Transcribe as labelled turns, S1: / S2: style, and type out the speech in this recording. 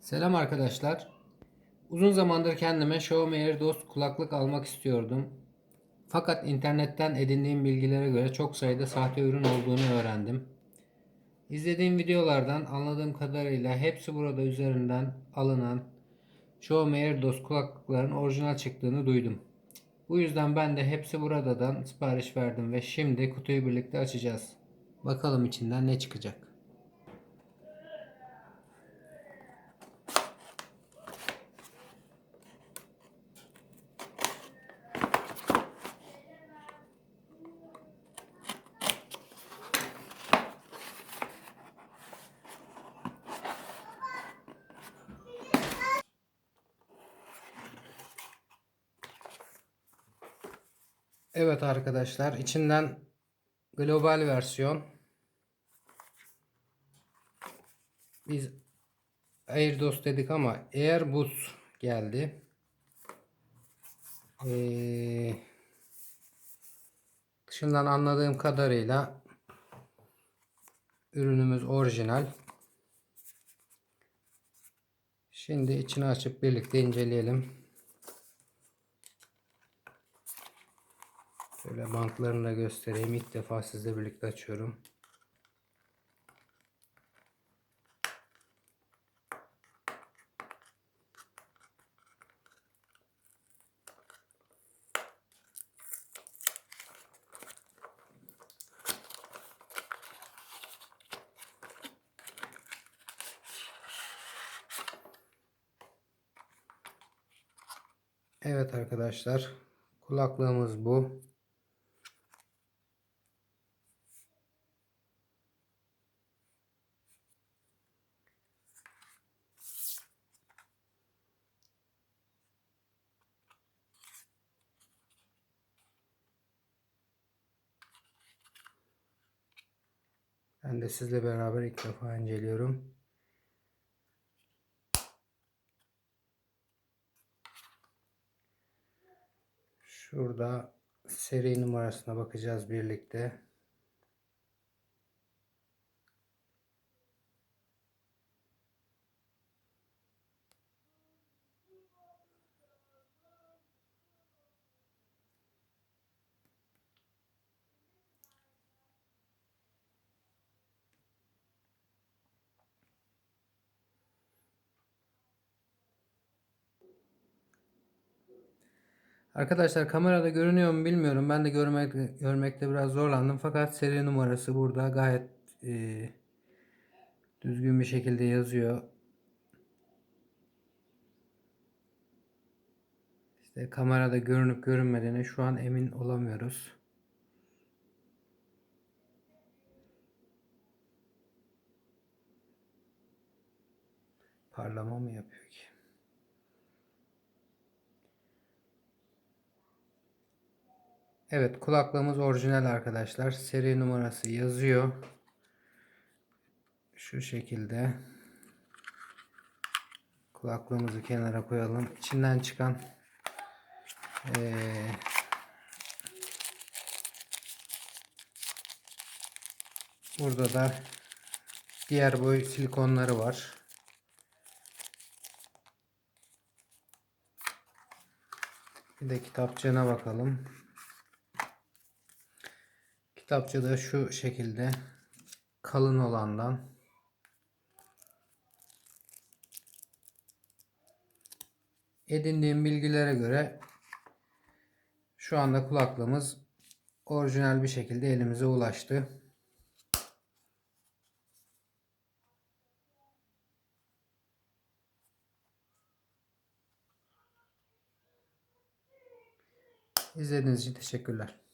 S1: Selam arkadaşlar. Uzun zamandır kendime Xiaomi AirDots kulaklık almak istiyordum. Fakat internetten edindiğim bilgilere göre çok sayıda sahte ürün olduğunu öğrendim. İzlediğim videolardan anladığım kadarıyla hepsi burada üzerinden alınan Xiaomi AirDots kulaklıkların orijinal çıktığını duydum. Bu yüzden ben de hepsi buradadan sipariş verdim ve şimdi kutuyu birlikte açacağız. Bakalım içinden ne çıkacak. Evet arkadaşlar içinden global versiyon biz AirDots dedik ama Airbus geldi. Ee, anladığım kadarıyla ürünümüz orijinal. Şimdi içini açıp birlikte inceleyelim. Şöyle banklarını da göstereyim. İlk defa sizle birlikte açıyorum. Evet arkadaşlar. Kulaklığımız bu. Ben de sizle beraber ilk defa inceliyorum. Şurada seri numarasına bakacağız birlikte. Arkadaşlar kamerada görünüyor mu bilmiyorum. Ben de görmek, görmekte biraz zorlandım. Fakat seri numarası burada gayet e, düzgün bir şekilde yazıyor. İşte kamerada görünüp görünmediğine şu an emin olamıyoruz. Parlama mı yapıyor ki? Evet kulaklığımız orijinal arkadaşlar. Seri numarası yazıyor. Şu şekilde. Kulaklığımızı kenara koyalım. İçinden çıkan ee, burada da diğer boy silikonları var. Bir de kitapçığına bakalım. Kitapçı da şu şekilde kalın olandan edindiğim bilgilere göre şu anda kulaklığımız orijinal bir şekilde elimize ulaştı. İzlediğiniz için teşekkürler.